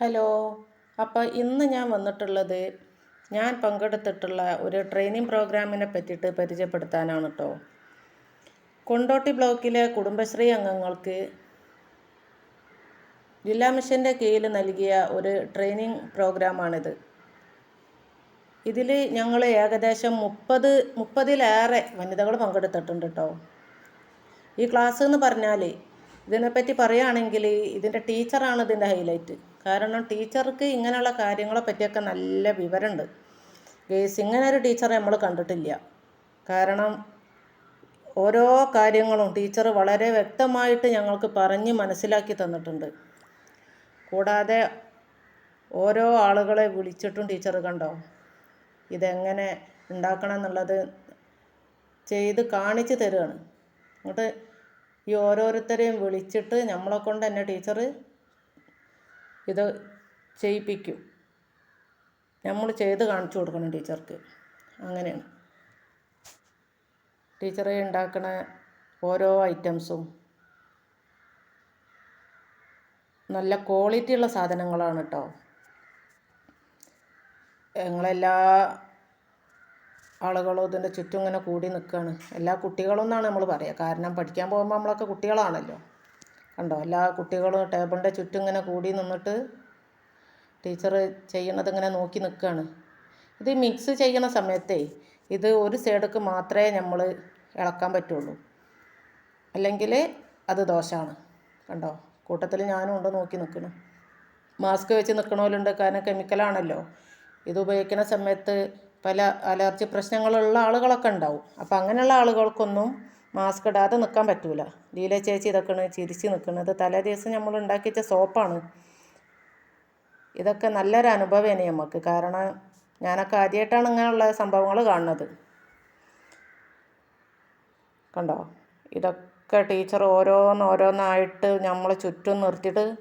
Hello. അപ്പോൾ ഇന്ന് ഞാൻ വന്നിട്ടുള്ളത് ഞാൻ പങ്കെടുത്തിട്ടുള്ള ഒരു ട്രെയിനിങ് പ്രോഗ്രാമിനെ പറ്റിയിട്ട് പരിചയപ്പെടുത്താനാണ് കേട്ടോ കൊണ്ടോട്ടി ബ്ലോക്കിലെ കുടുംബശ്രീ അംഗങ്ങൾക്ക് ജില്ലാ മിഷന്റെ കീഴിൽ നൽകിയ ഒരു ട്രെയിനിങ് പ്രോഗ്രാമാണിത്. ഇതിൽ ഞങ്ങൾ ഏകദേശം മുപ്പത് മുപ്പതിലേറെ വനിതകൾ പങ്കെടുത്തിട്ടുണ്ട് കേട്ടോ ഈ ക്ലാസ് എന്ന് പറഞ്ഞാൽ ഇതിനെപ്പറ്റി പറയുകയാണെങ്കിൽ ഇതിന്റെ ടീച്ചറാണ് ഇതിന്റെ ഹൈലൈറ്റ്. കാരണം ടീച്ചർക്ക് ഇങ്ങനെയുള്ള കാര്യങ്ങളെ പറ്റിയൊക്കെ നല്ല വിവരമുണ്ട്. ഗേസ് ഇങ്ങനെ ഒരു ടീച്ചറെ നമ്മൾ കണ്ടിട്ടില്ല. കാരണം ഓരോ കാര്യങ്ങളും ടീച്ചർ വളരെ വ്യക്തമായിട്ട് ഞങ്ങൾക്ക് പറഞ്ഞ് മനസ്സിലാക്കി തന്നിട്ടുണ്ട്. കൂടാതെ ഓരോ ആളുകളെ വിളിച്ചിട്ടും ടീച്ചർ കണ്ടോ? ഇതെങ്ങനെ ഉണ്ടാക്കണം എന്നുള്ളത് ചെയ്ത് കാണിച്ചു തരികയാണ് എന്നിട്ട് ഈ ഓരോരുത്തരെയും വിളിച്ചിട്ട് നമ്മളെ കൊണ്ട് തന്നെ ടീച്ചർ ഇത് ചെയ്യിപ്പിക്കും. നമ്മൾ ചെയ്ത് കാണിച്ചു കൊടുക്കണം ടീച്ചർക്ക്. അങ്ങനെയാണ്. ടീച്ചറെ ഉണ്ടാക്കണ ഓരോ ഐറ്റംസും നല്ല ക്വാളിറ്റി ഉള്ള സാധനങ്ങളാണ് കേട്ടോ ഞങ്ങളെല്ലാ ആളുകളും ഇതിന്റെ ചുറ്റും ഇങ്ങനെ കൂടി നിൽക്കുകയാണ് എല്ലാ കുട്ടികളും എന്നാണ് നമ്മൾ പറയുക കാരണം പഠിക്കാൻ പോകുമ്പോൾ നമ്മളൊക്കെ കുട്ടികളാണല്ലോ. കണ്ടോ? എല്ലാ കുട്ടികളും ടേബിളിന്റെ ചുറ്റും ഇങ്ങനെ കൂടി നിന്നിട്ട് ടീച്ചർ ചെയ്യണത് ഇങ്ങനെ നോക്കി നിൽക്കുകയാണ് ഇത് മിക്സ് ചെയ്യണ സമയത്തേ ഇത് ഒരു സൈഡക്ക് മാത്രമേ നമ്മൾ ഇളക്കാൻ പറ്റുള്ളൂ. അല്ലെങ്കിൽ അത് ദോഷമാണ് കണ്ടോ? കൂട്ടത്തിൽ ഞാനും ഉണ്ട് നോക്കി നിൽക്കണം മാസ്ക് വെച്ച് നിൽക്കണമല്ലോ കാരണം കെമിക്കലാണല്ലോ. ഇത് ഉപയോഗിക്കുന്ന സമയത്ത് പല അലർജി പ്രശ്നങ്ങളുള്ള ആളുകളൊക്കെ ഉണ്ടാവും. അപ്പോൾ അങ്ങനെയുള്ള ആളുകൾക്കൊന്നും മാസ്ക് ഇടാതെ നിൽക്കാൻ പറ്റൂല. ലീല ചേച്ചി ഇതൊക്കെയാണ് ചിരിച്ച് നിൽക്കുന്നത് തലേ ദിവസം നമ്മൾ ഉണ്ടാക്കിയ സോപ്പാണ്. ഇതൊക്കെ നല്ലൊരു അനുഭവമാണ് നമുക്ക് കാരണം ഞാനൊക്കെ ആദ്യമായിട്ടാണ് ഇങ്ങനെയുള്ള സംഭവങ്ങൾ കാണുന്നത്. കണ്ടോ? ഇതൊക്കെ ടീച്ചർ ഓരോന്നോരോന്നായിട്ട് നമ്മളെ ചുറ്റും നിർത്തിയിട്ട്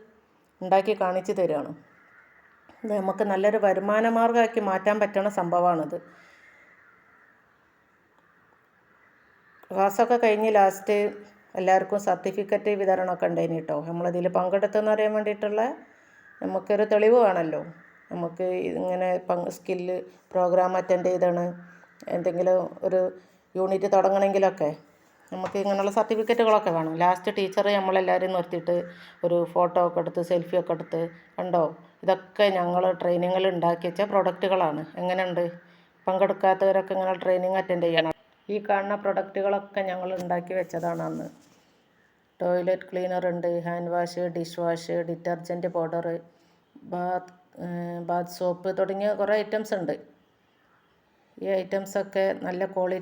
ഉണ്ടാക്കി കാണിച്ചു തരികയാണ് നമുക്ക് നല്ലൊരു വരുമാന മാറ്റാൻ പറ്റുന്ന സംഭവമാണത്. ക്ലാസ്സൊക്കെ കഴിഞ്ഞ് ലാസ്റ്റ് എല്ലാവർക്കും സർട്ടിഫിക്കറ്റ് വിതരണമൊക്കെ ഉണ്ടായിന് കേട്ടോ. നമ്മളതിൽ പങ്കെടുത്തെന്ന് അറിയാൻ വേണ്ടിയിട്ടുള്ള നമുക്കൊരു തെളിവ് വേണമല്ലോ. നമുക്ക് ഇങ്ങനെ സ്കില്ല് പ്രോഗ്രാം അറ്റൻഡ് ചെയ്താണ്. എന്തെങ്കിലും ഒരു യൂണിറ്റ് തുടങ്ങണമെങ്കിലൊക്കെ നമുക്ക് ഇങ്ങനെയുള്ള സർട്ടിഫിക്കറ്റുകളൊക്കെ വേണം. ലാസ്റ്റ് ടീച്ചർ നമ്മളെല്ലാവരും നിർത്തിയിട്ട് ഒരു ഫോട്ടോ ഒക്കെ എടുത്ത് സെൽഫി ഒക്കെ എടുത്ത് കണ്ടോ? ഇതൊക്കെ ഞങ്ങൾ ട്രെയിനിങ്ങിൽ ഉണ്ടാക്കി വെച്ച പ്രൊഡക്റ്റുകളാണ് എങ്ങനെയുണ്ട്? പങ്കെടുക്കാത്തവരൊക്കെ ഇങ്ങനെ ട്രെയിനിങ് അറ്റൻഡ് ചെയ്യണം. ഈ കാണുന്ന പ്രൊഡക്റ്റുകളൊക്കെ ഞങ്ങൾ ഉണ്ടാക്കി വെച്ചതാണ് അന്ന്. ടോയ്ലറ്റ് ക്ലീനർ ഉണ്ട് hand wash dish wash detergent powder bath bath soap തുടങ്ങിയ കുറേ ഐറ്റംസ് ഉണ്ട് ഈ ഐറ്റംസൊക്കെ നല്ല ക്വാളിറ്റി